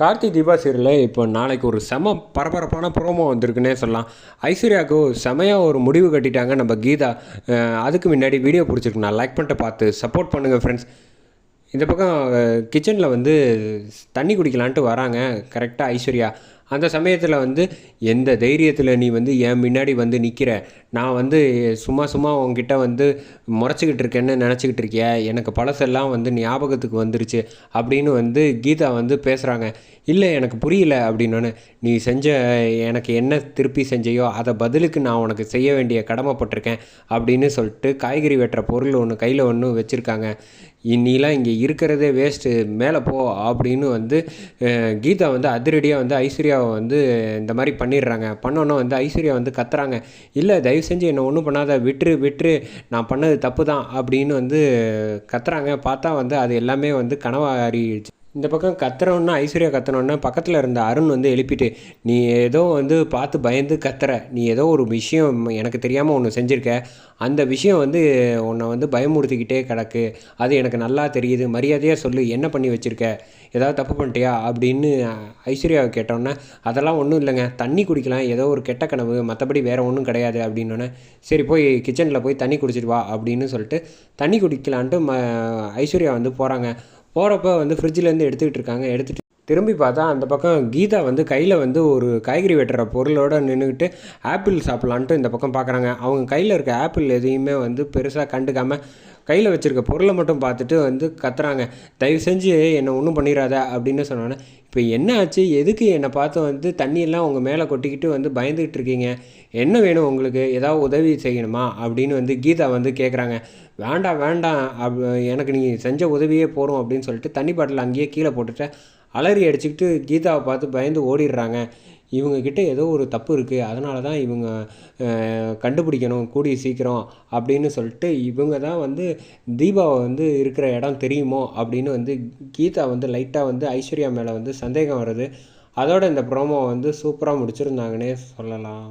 கார்த்தி தீபா சீரியலில் இப்போ நாளைக்கு ஒரு செம பரபரப்பான ப்ரோமோ வந்திருக்குன்னே சொல்லலாம். ஐஸ்வர்யாவுக்கு செமையாக ஒரு முடிவு கட்டிட்டாங்க நம்ம கீதா. அதுக்கு முன்னாடி வீடியோ பிடிச்சிருக்கு நான் லைக் பண்ணிட்டு பார்த்து சப்போர்ட் பண்ணுங்கள் ஃப்ரெண்ட்ஸ் இந்த பக்கம் கிச்சனில் வந்து தண்ணி குடிக்கலான்ட்டு வராங்க. கரெக்டாக ஐஸ்வர்யா. அந்த சமயத்தில் வந்து எந்த தைரியத்தில் நீ வந்து என் முன்னாடி வந்து நிற்கிற நான் வந்து சும்மா சும்மா உங்ககிட்ட வந்து முறைச்சிக்கிட்டு இருக்கேன்னு நினச்சிக்கிட்டு இருக்கியா? எனக்கு பழசெல்லாம் வந்து ஞாபகத்துக்கு வந்துருச்சு. அப்படின்னு வந்து கீதா வந்து பேசுகிறாங்க இல்லை எனக்கு புரியல அப்படின்னோன்னு நீ செஞ்ச எனக்கு என்ன திருப்பி செஞ்சையோ அதை பதிலுக்கு நான் உனக்கு செய்ய வேண்டிய கடமைப்பட்டிருக்கேன் அப்படின்னு சொல்லிட்டு காய்கறி வெட்டுற பொருள் ஒன்று கையில் ஒன்று வச்சுருக்காங்க. நீலாம் இங்கே இருக்கிறதே வேஸ்ட்டு மேலே போ அப்படின்னு வந்து கீதா வந்து அதிரடியாக வந்து ஐஸ்வர்யா ஐஸ்வர்யாவை வந்து இந்த மாதிரி பண்ணிடுறாங்க. பண்ணோன்னே வந்து ஐஸ்வர்யா வந்து கத்துறாங்க. இல்லை தயவு செஞ்சு என்னை ஒன்றும் பண்ணாத. விட்டுரு விட்டுரு. நான் பண்ணது தப்பு தான். அப்படின்னு வந்து கத்துறாங்க. பார்த்தா வந்து அது எல்லாமே வந்து கனவாறிடுச்சு இந்த பக்கம் கத்துறோன்னா ஐஸ்வர்யா கத்துனோன்னா பக்கத்தில் இருந்த அருண் வந்து எழுப்பிட்டு நீ ஏதோ வந்து பார்த்து பயந்து கத்துற. நீ ஏதோ ஒரு விஷயம் எனக்கு தெரியாமல் ஒன்று செஞ்சுருக்க. அந்த விஷயம் வந்து உன்னை வந்து பயமுறுத்திக்கிட்டே கிடக்கு. அது எனக்கு நல்லா தெரியுது. மரியாதையாக சொல்லு. என்ன பண்ணி வச்சுருக்க? ஏதாவது தப்பு பண்ணிட்டியா? அப்படின்னு ஐஸ்வர்யாவை கேட்டோன்னே அதெல்லாம் ஒன்றும் இல்லைங்க. தண்ணி குடிக்கலாம். ஏதோ ஒரு கெட்ட கனவு. மற்றபடி வேறு ஒன்றும் கிடையாது. அப்படின்னோடனே சரி போய் கிச்சனில் போய் தண்ணி குடிச்சிட்டு வா. அப்படின்னு சொல்லிட்டு தண்ணி குடிக்கலான்ட்டு ம ஐஸ்வர்யா வந்து போகிறாங்க போகிறப்ப வந்து ஃப்ரிட்ஜிலேருந்து எடுத்துக்கிட்டு இருக்காங்க. எடுத்துகிட்டு திரும்பி பார்த்தா அந்த பக்கம் கீதா வந்து கையில் வந்து ஒரு காய்கறி வெட்டுற பொருளோடு நின்றுக்கிட்டு ஆப்பிள் சாப்பிட்லான்ட்டு இந்த பக்கம் பார்க்குறாங்க அவங்க கையில் இருக்க ஆப்பிள் எதையுமே வந்து பெருசாக கண்டுக்காமல் கையில் வச்சுருக்க பொருளை மட்டும் பார்த்துட்டு வந்து கத்துறாங்க. தயவு செஞ்சு என்னை ஒன்றும் பண்ணிடாத அப்படின்னு சொன்னோன்னே இப்போ என்ன ஆச்சு? எதுக்கு என்னை பார்த்து வந்து தண்ணியெல்லாம் உங்கள் மேலே கொட்டிக்கிட்டு வந்து பயந்துக்கிட்டு இருக்கீங்க? என்ன வேணும் உங்களுக்கு? ஏதாவது உதவி செய்யணுமா? அப்படின்னு வந்து கீதா வந்து கேட்குறாங்க வேண்டாம் வேண்டாம். அப் எனக்கு நீ செஞ்ச உதவியே போகிறோம் அப்படின்னு சொல்லிட்டு தண்ணி பாட்டில் அங்கேயே கீழே போட்டுட்டு அலறி அடிச்சுக்கிட்டு கீதாவை பார்த்து பயந்து ஓடிடுறாங்க. இவங்கக்கிட்ட ஏதோ ஒரு தப்பு இருக்குது அதனால தான் இவங்க கண்டுபிடிக்கணும் கூடிய சீக்கிரம் அப்படின்னு சொல்லிட்டு இவங்க தான் வந்து தீபாவை வந்து இருக்கிற இடம் தெரியுமோ அப்படின்னு வந்து கீதா வந்து லைட்டாக வந்து ஐஸ்வர்யா மேலே வந்து சந்தேகம் வருது. அதோட இந்த ப்ரோமோ வந்து சூப்பராக முடிச்சிருந்தாங்கன்னே சொல்லலாம்.